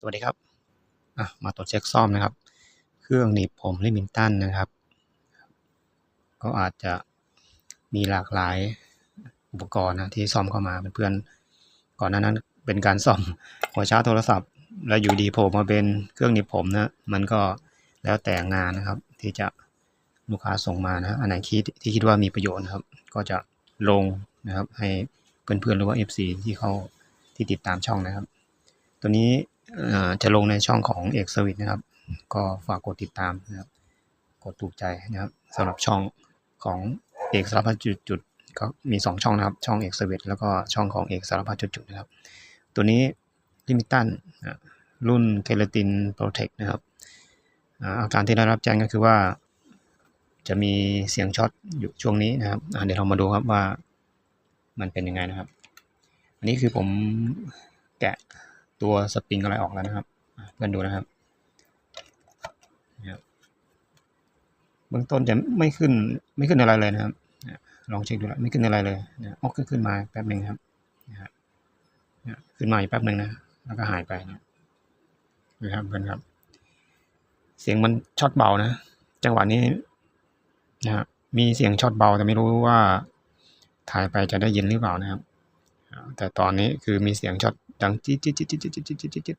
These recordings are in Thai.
สวัสดีครับ มาตรวจเช็คซ่อมนะครับ เครื่องหนีบผมลิมินตันนะครับ ก็อาจจะมีหลากหลายอุปกรณ์นะที่ซ่อมเข้ามาเพื่อนๆ ก่อนหน้านั้นเป็นการซ่อมหัวชาร์จโทรศัพท์ แล้วอยู่ดีโผล่มาเป็นเครื่องหนีบผมนะ มันก็แล้วแต่งานนะครับ ที่จะลูกค้าส่งมานะ อันไหนคิดที่คิดว่ามีประโยชน์นะครับ ก็จะลงนะครับให้เพื่อนๆหรือว่า FC ที่เขาที่ติดตามช่องนะครับ ตัวนี้ จะลงในช่องของเอกสวิตนะครับ ก็ฝากกดติดตามนะครับ กดถูกใจนะครับสำหรับช่องของเอกสารพัดจุดจุดก็มี 2 ช่องนะครับ ช่องเอกสวิตแล้วก็ช่องของเอกสารพัดจุดจุดนะครับ ตัวนี้ลิมิตันรุ่นเคลตินโปรเทคนะครับอาการที่ได้รับแจ้งก็คือว่า จะมีเสียงช็อตอยู่ช่วงนี้นะครับเดี๋ยวเรามาดูครับว่ามันเป็นยังไงนะครับ อันนี้คือผมแกะ ตัวสปริงอะไรออกแล้วนะครับเพื่อนดูนะครับเบื้องต้นจะไม่ขึ้นไม่ขึ้นอะไรเลยนะครับลองเช็คดูแล้วไม่ขึ้นอะไรเลยนี่ยออกขึ้นขึ้นมาแป๊บหนึ่งครับนะขึ้นมาอีกแป๊บหนึ่งนะแล้วก็หายไปนะนะครับเพื่อนครับ เสียงมันช็อตเบานะ จังหวะนี้นะฮะมีเสียงช็อตเบาแต่ไม่รู้ว่าถ่ายไปจะได้ยินหรือเปล่านะครับ แต่ตอนนี้คือมีเสียงช็อต ดังจิ๊ดจิ๊ดจิ๊ดจิ๊ดจิ๊ดจิ๊ดจิ๊ดจิ๊ด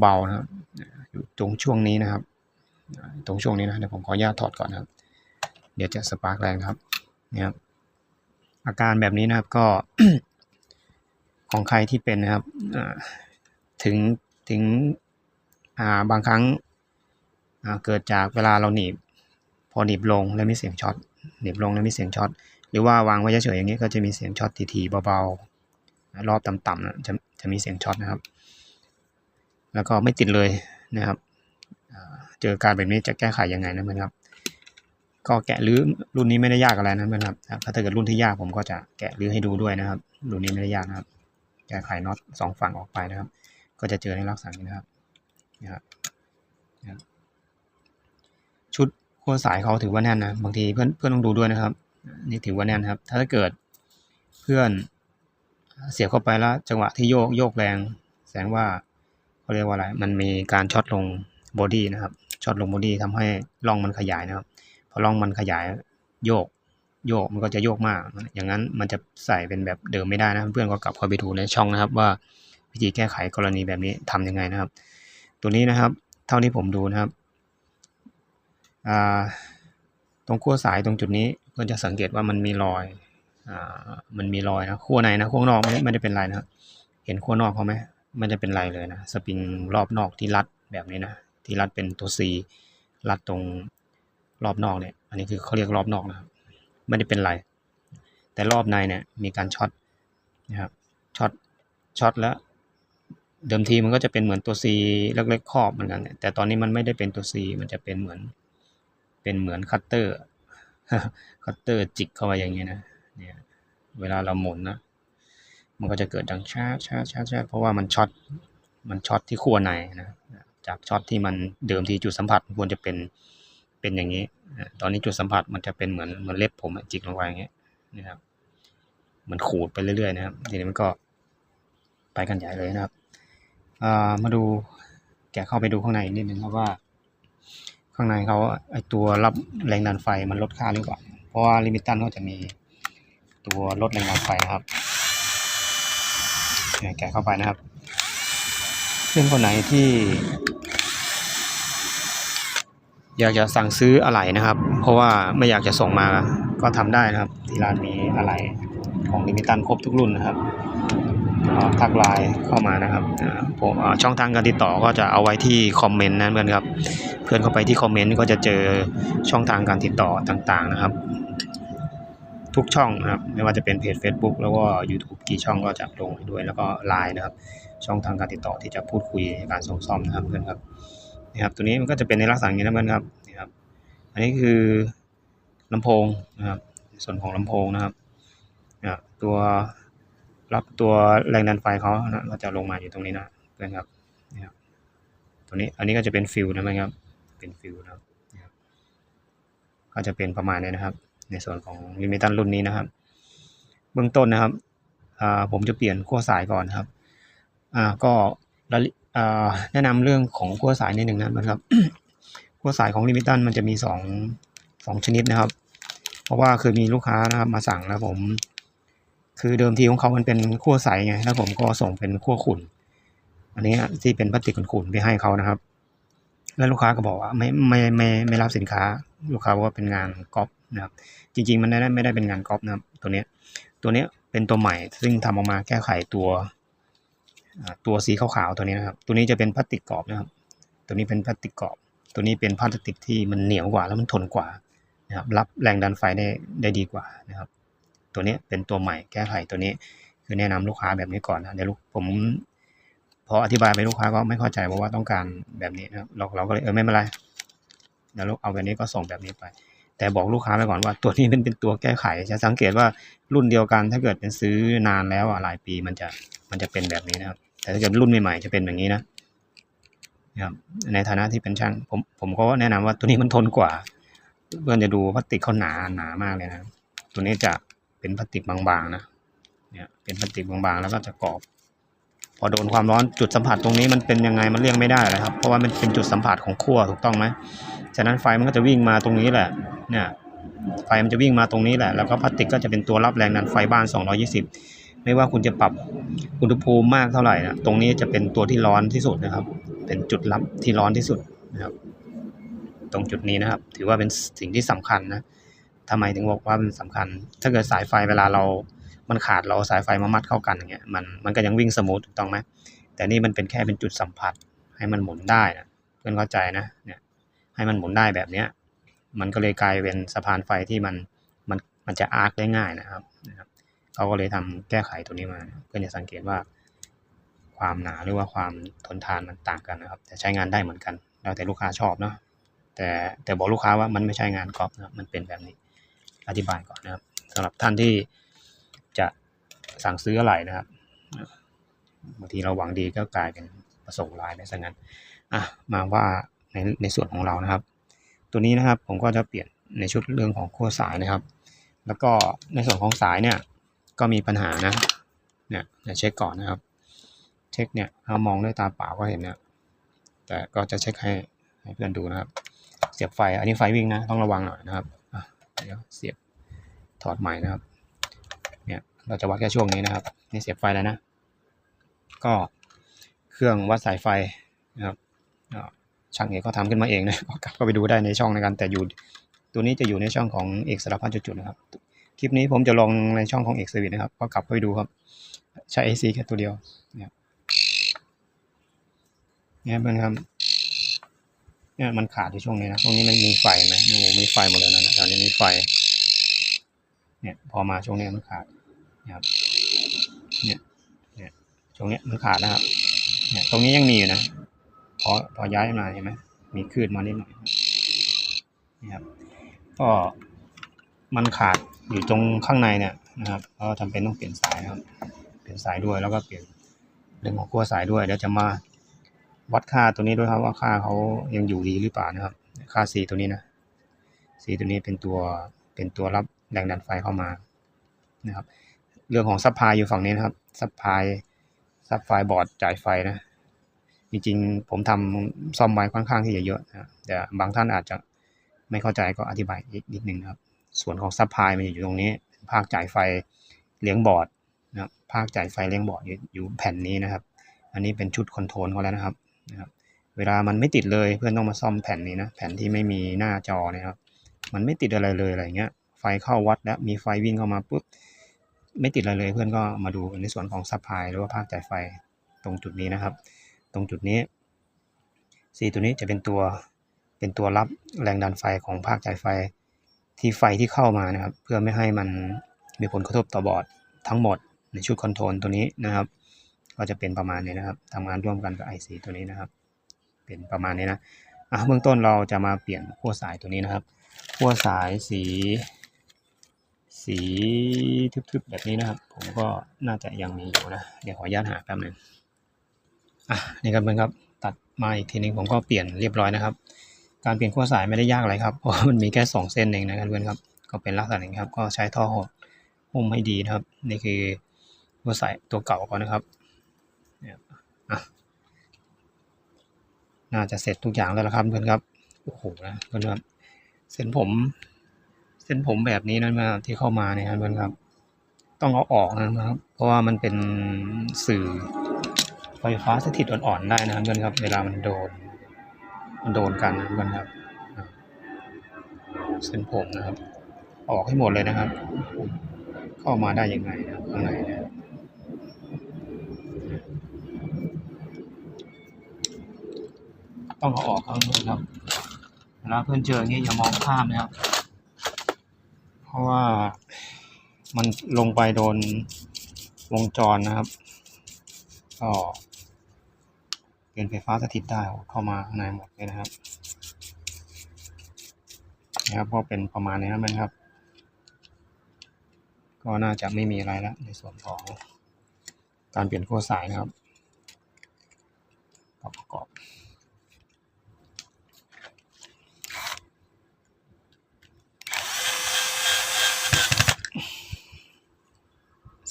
เบาๆนะครับอยู่ตรงช่วงนี้นะครับ ตรงช่วงนี้นะเดี๋ยวผมขออนุญาตถอดก่อนนะครับ เดี๋ยวจะสปาร์กแรงครับนี่ครับอาการแบบนี้นะครับก็ของใครที่เป็นนะครับถึงถึงบางครั้งเกิดจากเวลาเราหนีบ พอหนีบลงแล้วมีเสียงช็อตหนีบลงแล้วมีเสียงช็อตหรือว่าวางไว้เฉยๆอย่างนี้ก็จะมีเสียงช็อตทีๆเบาๆรอบต่ำๆนะจะ จะมีเสียงช็อตนะครับ แล้วก็ไม่ติดเลยนะครับเจอการแบบนี้จะแก้ไขยังไงนะเพื่อนครับ ก็แกะรื้อรุ่นนี้ไม่ได้ยากอะไรนะเพื่อนครับ ถ้าเกิดรุ่นที่ยากผมก็จะแกะรื้อให้ดูด้วยนะครับ รุ่นนี้ไม่ได้ยากนะครับ แก้ไขน็อตสองฝั่งออกไปนะครับ ก็จะเจอในลักษณะนี้นะครับนะครับนะครับชุดขั้วสายเขาถือว่าแน่นนะ บางทีเพื่อนเพื่อนต้องดูด้วยนะครับ นี่ถือว่าแน่นครับ ถ้าเกิดเพื่อน เสียบเข้าไปแล้วจังหวะที่โยกโยกแรง แสดงว่าเขาเรียกว่าอะไร มันมีการช็อตลงบอดี้นะครับ ช็อตลงบอดี้ทำให้ร่องมันขยายนะครับ พอร่องมันขยายโยกโยกมันก็จะโยกมาก อย่างนั้นมันจะใส่เป็นแบบเดิมไม่ได้นะเพื่อนก็กลับเข้าไปดูในช่องนะครับ ว่าวิธีแก้ไขกรณีแบบนี้ทำยังไงนะครับ ตัวนี้นะครับ เท่าที่ผมดูนะครับตรงขั้วสายตรงจุดนี้เพื่อนจะสังเกตว่ามันมีรอย มันมีรอยนะขั้วในนะขั้วนอกไม่ไม่ได้เป็นไรนะเห็นขั้วนอกเขาไหมไม่ได้เป็นไรเลยนะสปริงรอบนอกที่รัดแบบนี้นะที่รัดเป็นตัว C รัดตรงรอบนอกเนี่ย อันนี้คือเขาเรียกรอบนอกนะครับไม่ได้เป็นไร แต่รอบในเนี่ยมีการช็อตนะครับช็อตช็อตแล้ว เดิมทีมันก็จะเป็นเหมือนตัว C เล็กๆครอบเหมือนกันแต่ตอนนี้มันไม่ได้เป็นตัว C มันจะเป็นเหมือน เป็นเหมือนคัตเตอร์คัตเตอร์จิกเข้าไปอย่างเงี้นะ เนี่ยเวลาเราหมุนนะ มันก็จะเกิดดังชาชาชาชาเพราะว่ามันช็อตมันช็อตที่ขั้วในนะจากช็อตที่มันเดิมทีจุดสัมผัสควรจะเป็นเป็นอย่างนี้ ตอนนี้จุดสัมผัสมันจะเป็นเหมือนเหมือนเล็บผมจิกลงไปอย่างเงี้ยนะครับมือนขูดไปเรื่อยๆนะครับ ทีนี้มันก็ไปกันใหญ่เลยนะครับมาดูแกเข้าไปดูข้างในนิดนึงครับว่า ข้างในเขาไอตัวรับแรงดันไฟมันลดค่าหรือเปล่า เพราะว่าลิมิตันเขาจะมี ตัวลดแรงดันไฟนะครับแกะเข้าไปนะครับเพื่อนคนไหนที่ อยากจะสั่งซื้ออะไหล่นะครับ เพราะว่าไม่อยากจะส่งมาก็ทำได้นะครับ ที่ร้านมีอะไหล่ของลิมิตันครบทุกรุ่นนะครับทักไลน์เข้ามานะครับผมช่องทางการติดต่อก็จะเอาไว้ที่คอมเมนต์นะเพื่อนครับ เพื่อนเข้าไปที่คอมเมนต์ก็จะเจอช่องทางการติดต่อต่างๆนะครับ ทุกช่องนะครับ ไม่ว่าจะเป็นเพจ Facebook แล้วก็ YouTube กี่ช่องก็จะลงด้วยแล้วก็ไลน์นะครับ ช่องทางการติดต่อที่จะพูดคุยในการส่งซ่อมนะครับเพื่อนครับนี่ครับ ตัวนี้มันก็จะเป็นในลักษณะนี้นะเพื่อนครับนี่ครับ อันนี้คือลำโพงนะครับส่วนของลำโพงนะครับตัวรับตัวแรงดันไฟเขานะก็จะลงมาอยู่ตรงนี้นะเพื่อนครับนี่ครับตัวนี้อันนี้ก็จะเป็นฟิลนะเพื่อนครับเป็นฟิลนะครับก็จะเป็นประมาณนี้นะครับ ในส่วนของลิมิตันรุ่นนี้นะครับ เบื้องต้นนะครับผมจะเปลี่ยนขั้วสายก่อนนะครับก็แนะนำเรื่องของขั้วสายนิดหนึ่งนะครับขั้วสายของลิมิตันมันจะมีสองสองชนิดนะครับ เพราะว่าคือมีลูกค้านะครับมาสั่งแล้วผม คือเดิมทีของเขามันเป็นขั้วใสไงแล้วผมก็ส่งเป็นขั้วขุ่น อันนี้ที่เป็นพลาสติกขุ่นๆไปให้เขานะครับ แล้วลูกค้าก็บอกว่าไม่ไม่ไม่ไม่รับสินค้า ลูกค้าบอกว่าเป็นงานก๊อป นะครับจริงๆ มันไม่ได้ไม่ได้เป็นงานก๊อปนะครับตัวเนี้ยตัวเนี้ยเป็นตัวใหม่ซึ่งทำออกมาแก้ไขตัวตัวสีขาวๆตัวนี้นะครับตัวนี้จะเป็นพลาสติกกรอบนะครับ ตัวนี้เป็นพลาสติกกรอบ ตัวนี้เป็นพลาสติกที่มันเหนียวกว่าแล้วมันทนกว่านะครับรับแรงดันไฟได้ได้ดีกว่านะครับ ตัวนี้เป็นตัวใหม่แก้ไขตัวนี้คือแนะนำลูกค้าแบบนี้ก่อนนะเดี๋ยวลูกผมพออธิบายไปลูกค้าก็ไม่เข้าใจเพราะว่าต้องการแบบนี้นะครับเราเราก็เลยเออไม่เป็นไรเดี๋ยวลูกเอาแบบนี้ก็ส่งแบบนี้ไป แต่บอกลูกค้าไปก่อนว่าตัวนี้เป็นเป็นตัวแก้ไขจะสังเกตว่ารุ่นเดียวกัน ถ้าเกิดเป็นซื้อนานแล้วอะหลายปีมันจะมันจะเป็นแบบนี้นะครับ แต่ถ้าเกิดรุ่นใหม่ๆจะเป็นแบบนี้นะนะครับในฐานะที่เป็นช่างผมผมก็แนะนำว่าตัวนี้มันทนกว่าเพื่อนจะดูพลาสติกเขาหนาหนามากเลยนะ ตัวนี้จะเป็นพลาสติกบางๆนะเนี่ยเป็นพลาสติกบางๆแล้วก็จะกรอบพอโดนความร้อนจุดสัมผัสตรงนี้มันเป็นยังไงมันเลี่ยงไม่ได้เลยครับ เพราะว่ามันเป็นจุดสัมผัสของขั้วถูกต้องไหม ฉะนั้นไฟมันก็จะวิ่งมาตรงนี้แหละ เนี่ย ไฟมันจะวิ่งมาตรงนี้แหละ แล้วก็พลาสติกก็จะเป็นตัวรับแรงดันไฟบ้าน 220 ไม่ว่าคุณจะปรับอุณหภูมิมากเท่าไหร่นะตรงนี้จะเป็นตัวที่ร้อนที่สุดนะครับ เป็นจุดรับที่ร้อนที่สุดนะครับ ตรงจุดนี้นะครับ ถือว่าเป็นสิ่งที่สำคัญนะทำไมถึงบอกว่ามันสำคัญ ถ้าเกิดสายไฟเวลาเรา มันขาดเราเอาสายไฟมามัดเข้ากันอย่างเงี้ย มัน มันก็ยังวิ่งสมูทถูกต้องไหมแต่นี่มันเป็นแค่เป็นจุดสัมผัสให้มันหมุนได้นะเพื่อนเข้าใจนะ เนี่ย ให้มันหมุนได้แบบเนี้ย มันก็เลยกลายเป็นสะพานไฟที่มันมันมันจะอาร์คได้ง่ายนะครับนะครับเขาก็เลยทำแก้ไขตัวนี้มาเพื่อจะสังเกตว่า ความหนาหรือว่าความทนทานมันต่างกันนะครับ แต่ใช้งานได้เหมือนกัน แล้วแต่ลูกค้าชอบเนาะแต่แต่บอกลูกค้าว่ามันไม่ใช่งานกอล์ฟนะครับมันเป็นแบบนี้อธิบายก่อนนะครับสำหรับท่านที่จะสั่งซื้ออะไรนะครับบางทีเราหวังดีก็กลายเป็นประสงค์ร้ายไปซะงั้นอะมาว่า ในในส่วนของเรานะครับ ตัวนี้นะครับผมก็จะเปลี่ยนในชุดเรื่องของขั้วสายนะครับ แล้วก็ในส่วนของสายเนี่ยก็มีปัญหานะเนี่ยเดี๋ยวเช็คก่อนนะครับ เช็คเนี่ยเรามองด้วยตาเปล่าก็เห็นนะแต่ก็จะเช็คให้ให้เพื่อนดูนะครับ เสียบไฟอันนี้ไฟวิ่งนะต้องระวังหน่อยนะครับเดี๋ยวเสียบถอดใหม่นะครับเนี่ยเราจะวัดแค่ช่วงนี้นะครับนี่เสียบไฟแล้วนะ ก็เครื่องวัดสายไฟนะครับ ช่างเอกก็ทำขึ้นมาเองนะก็กลับก็ไปดูได้ในช่องในการแต่อยู่ตัวนี้จะอยู่ในช่องของเอกสารพันจุดๆนะครับ คลิปนี้ผมจะลงในช่องของเอกสวิตนะครับ ก็กลับไปดูครับ ใช้ AC แค่ตัวเดียวเนี่ยเนี่ยเพื่อนครับเนี่ยมันขาดที่ช่วงนี้นะตรงนี้มันมีไฟไหมโอ้โหมีไฟหมดเลยนะตอนนี้มีไฟ เนี่ย พอมาช่วงนี้มันขาดนะครับ เนี่ย เนี่ยช่วงนี้มันขาดนะครับ เนี่ย ตรงนี้ยังมีอยู่นะ พอพอย้ายมาเห็นไหมมีคลื่นมานิดหน่อยนี่ครับ ก็มันขาดอยู่ตรงข้างในเนี่ยนะครับก็จำเป็นต้องเปลี่ยนสายนะครับ เปลี่ยนสายด้วยแล้วก็เปลี่ยนเรื่องของขั้วสายด้วยเดี๋ยวจะมาวัดค่าตัวนี้ด้วยครับว่าค่าเขายังอยู่ดีหรือเปล่านะครับ ค่า C ตัวนี้นะ C ตัวนี้เป็นตัวเป็นตัวรับแรงดันไฟเข้ามานะครับ เรื่องของซัพพลายอยู่ฝั่งนี้นะครับซัพพลายซัพพลายบอร์ดจ่ายไฟนะ จริงๆ ผมทำซ่อมไว้ค่อนข้างที่จะเยอะนะแต่บางท่านอาจจะไม่เข้าใจก็อธิบายอีกนิดนึงนะครับ ส่วนของซัพพลายมันอยู่ตรงนี้ ภาคจ่ายไฟเลี้ยงบอร์ดนะครับภาคจ่ายไฟเลี้ยงบอร์ดอยู่อยู่แผ่นนี้นะครับ อันนี้เป็นชุดคอนโทรลเขาแล้วนะครับนะครับเวลามันไม่ติดเลยเพื่อนต้องมาซ่อมแผ่นนี้นะแผ่นที่ไม่มีหน้าจอนะครับ มันไม่ติดอะไรเลยอะไรเงี้ยไฟเข้าวัดแล้วมีไฟวิ่งเข้ามาปุ๊บไม่ติดอะไรเลยเพื่อนก็มาดูในส่วนของซัพพลายหรือว่าภาคจ่ายไฟตรงจุดนี้นะครับ ตรงจุดนี้สีตัวนี้จะเป็นตัวเป็นตัวรับแรงดันไฟของภาคจ่ายไฟที่ไฟที่เข้ามานะครับ เพื่อไม่ให้มันมีผลกระทบต่อบอร์ดทั้งหมดในชุดคอนโทรลตัวนี้นะครับ ก็จะเป็นประมาณนี้นะครับทำงานร่วมกันกับ IC ตัวนี้นะครับ เป็นประมาณนี้นะอะเบื้องต้นเราจะมาเปลี่ยนขั้วสายตัวนี้นะครับขั้วสายสี สีทึบๆแบบนี้นะครับ ผมก็น่าจะยังมีอยู่นะ เดี๋ยวขออนุญาตหาแป๊บหนึง อะนี่ครับเพื่อนครับตัดมาอีกทีนึงผมก็เปลี่ยนเรียบร้อยนะครับ การเปลี่ยนขั้วสายไม่ได้ยากอะไรครับเพราะมันมีแค่สองเส้นเองนะครับเพื่อนครับก็เป็นลักษณะนี้ครับก็ใช้ท่อหุ้มให้ดีนะครับ นี่คือขั้วสายตัวเก่าก่อนนะครับนี่ยอะน่าจะเสร็จทุกอย่างแล้วละครับเพื่อนครับโอ้โหนะเพื่อนครับเส้นผม เส้นผมแบบนี้นั่นมาที่เข้ามาเนี่ยครับเพื่อนครับ ต้องเอาออกนะครับ เพราะว่ามันเป็นสื่อ ไฟฟ้าสถิตอ่อนๆได้นะครับเพื่อนครับ เวลามันโดน มันโดนกันนะเพื่อนครับ เส้นผมนะครับ ออกให้หมดเลยนะครับ เข้ามาได้ยังไงนะครับข้างในนยต้องเอาออกครับเพื่อนครับเวลาเพื่อนเจออย่างนี้อย่ามองข้ามนะครับ เพราะว่ามันลงไปโดนวงจรนะครับก็ เป็นไฟฟ้าสถิตได้เข้ามาข้างในหมดเลยนะครับนะครับก็เป็นประมาณนี้นะครับ ก็น่าจะไม่มีอะไรแล้วในส่วนของการเปลี่ยนขั้วสายนะครับประกอบ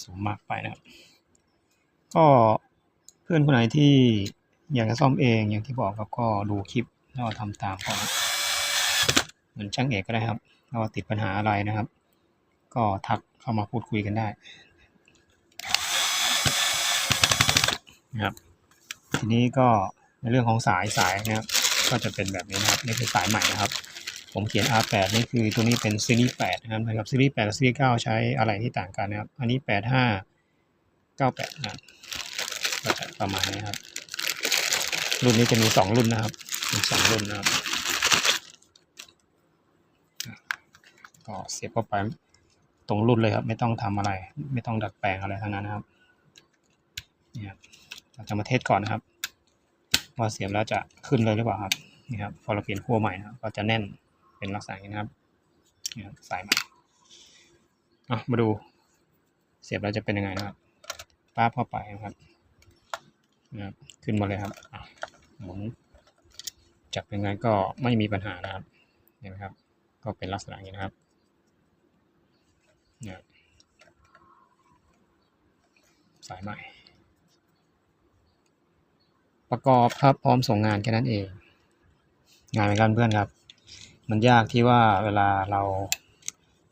สูงมากไปนะครับ ก็เพื่อนคนไหนที่ อยากจะซ่อมเองอย่างที่บอกครับก็ดูคลิปแล้วก็ทำตามของเหมือนช่างเอกก็ได้ครับแล้วาติดปัญหาอะไรนะครับ ก็ทักเข้ามาพูดคุยกันได้นะครับทีนี้ก็ในเรื่องของสายสายนะครับ ก็จะเป็นแบบนี้นะครับนี่คือสายใหม่นะครับ ผมเขียน R8 นี่คือตัวนี้เป็นซีรีส์8นะครับนะครับซีรีส์8กับซีรีส์9ใช้อะไรที่ต่างกันนะครับ อันนี้ 85 98นะครับก็จะประมาณนี้ครับ รุ่นนี้จะมี2รุ่นนะครับมีสองรุ่นนะครับก็เสียบเข้าไปตรงรุ่นเลยครับ ไม่ต้องทำอะไร ไม่ต้องดัดแปลงอะไรทั้งนั้นนะครับนี่ครับเราจะมาเทสก่อนนะครับว่าเสียบแล้วจะขึ้นเลยหรือเปล่าครับนี่ครับพอเราเปลี่ยนขั้วใหม่นะครับก็จะแน่นเป็นลักษณะนี้นะครับนี่ครับสายใหม่อะมาดูเสียบแล้วจะเป็นยังไงนะครับป้าบเข้าไปนะครับนะครับขึ้นมาเลยครับอะ หมุนจับยังไงก็ไม่มีปัญหานะครับเห็นไหมครับ ก็เป็นลักษณะนี้นะครับเนี่ยสายใหม่ ประกอบครับพร้อมส่งงานแค่นั้นเอง งานเหมือนกันเพื่อนครับ มันยากที่ว่าเวลาเรา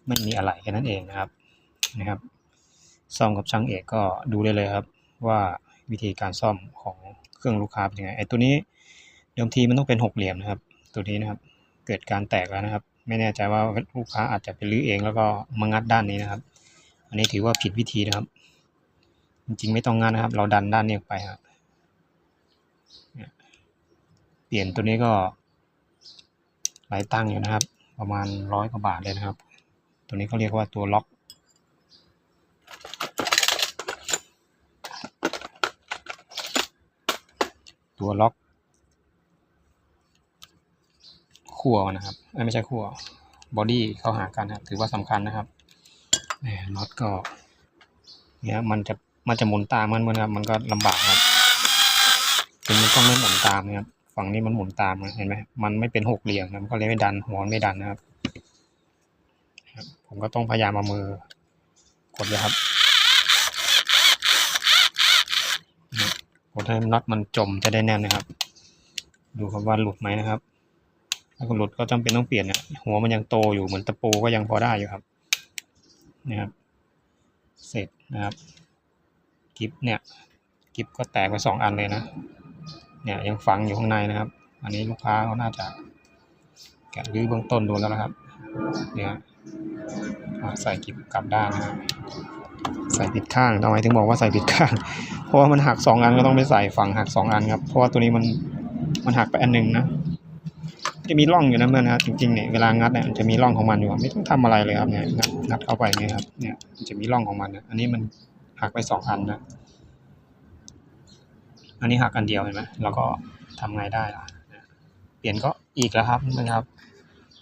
ไม่มีอะไรแค่นั้นเองนะครับนะครับ ซ่อมกับช่างเอกก็ดูได้เลยครับ ว่าวิธีการซ่อมของ เครื่องลูกค้าเป็นยังไงไอ้ตัวนี้เดิมทีมันต้องเป็นหกเหลี่ยมนะครับ ตัวนี้นะครับ เกิดการแตกแล้วนะครับ ไม่แน่ใจว่าลูกค้าอาจจะไปรื้อเองแล้วก็มางัดด้านนี้นะครับ อันนี้ถือว่าผิดวิธีนะครับ จริงๆไม่ต้องงัดนะครับ เราดันด้านนี้ออกไปครับเนี่ยเปลี่ยนตัวนี้ก็หลายตังค์อยู่นะครับ ประมาณร้อยกว่าบาทเลยนะครับ ตัวนี้เขาเรียกว่าตัวล็อก ตัวล็อกขั้วนะครับไม่ใช่ขั้วบอดี้เข้าหากันนะถือว่าสำคัญนะครับน็อตก็เนี่ยมันจะมันจะหมุนตามมันมันครับ มันก็ลำบากครับถึงมันต้องไม่หมุนตามนะครับฝั่งนี้มันหมุนตามนะเห็นไหมมันไม่เป็นหกเหลี่ยมนะมันก็เลยไม่ดันหัวไม่ดันนะครับครับผมก็ต้องพยายามเอามือกดเลยครับ เนี่ยกดให้น็อตมันจมจะได้แน่นนะครับ ดูครับว่าหลุดไหมนะครับ ถ้าหลุดก็จำเป็นต้องเปลี่ยนนะหัวมันยังโตอยู่เหมือนตะปูก็ยังพอได้อยู่ครับนะครับ เสร็จนะครับกิฟเนี่ยกิฟก็แตกไปสองอันเลยนะ เนี่ยยังฝังอยู่ข้างในนะครับ อันนี้ลูกค้าเขาน่าจะแกะรื้อเบื้องต้นดูแล้วนะครับ เนี่ยใส่กิฟกลับด้านนะครับ ใส่ผิดข้างทำไมถึงบอกว่าใส่ผิดข้าง เพราะว่ามันหักสองอันก็ต้องไปใส่ฝั่งหักสองอันครับ เพราะว่าตัวนี้มันมันหักไปอันหนึ่งนะจะมีร่องอยู่นะเพื่อนนะครับจริงๆเนี่ยเวลางัดเนี่ยมันจะมีร่องของมันอยู่ไม่ต้องทำอะไรเลยครับเนี่ยงัดงัดเข้าไปเนี่ยครับเนี่ยมันจะมีร่องของมันนะอันนี้มันหักไปสองอันนะอันนี้หักอันเดียวเห็นไหมเราก็ทำไงได้ล่ะเปลี่ยนก็อีกแล้วครับนะครับ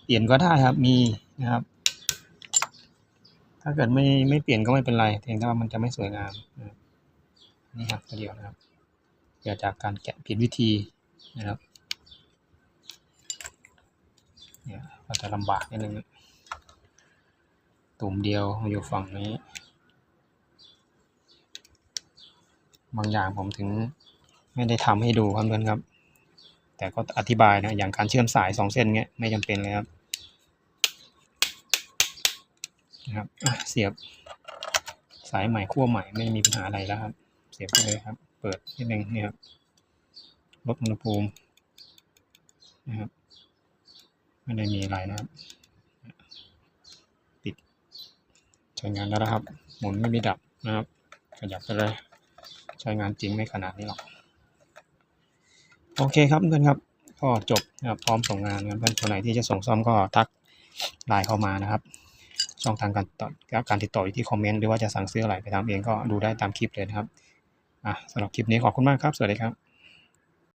เปลี่ยนก็ได้ครับมีนะครับ ถ้าเกิดไม่ไม่เปลี่ยนก็ไม่เป็นไรเพียงแต่ว่ามันจะไม่สวยงามนะครับนี่หักตัวเดียวนะครับเกิดจากการแกะผิดวิธีนะครับเนี่ยก็จะลำบากนิดนึงตุ่มเดียวอยู่ฝั่งนี้ บางอย่างผมถึงไม่ได้ทำให้ดูครับเพื่อนครับ แต่ก็อธิบายนะอย่างการเชื่อมสายสองเส้นเงี้ยไม่จำเป็นเลยครับ นะครับเสียบสายใหม่ขั้วใหม่ไม่มีปัญหาอะไรแล้วครับ เสียบไปเลยครับ เปิดนิดนึงนี่ครับลดอุณหภูมินะครับไม่ได้มีอะไรนะครับ ปิดใช้งานแล้วนะครับ หมุนไม่มีดับนะครับ ขยับไปเลย ใช้งานจริงไม่ขนาดนี้หรอก โอเคครับเพื่อนครับ ก็จบนะครับพร้อมส่งงานครับเพื่อนคนไหนที่จะส่งซ่อมก็ทักไลน์เข้ามานะครับ ช่องทางการติดต่อการติดต่ออยู่ที่คอมเมนต์หรือว่าจะสั่งซื้ออะไรไปทำเองก็ดูได้ตามคลิปเลยนะครับอะสำหรับคลิปนี้ขอบคุณมากครับ สวัสดีครับ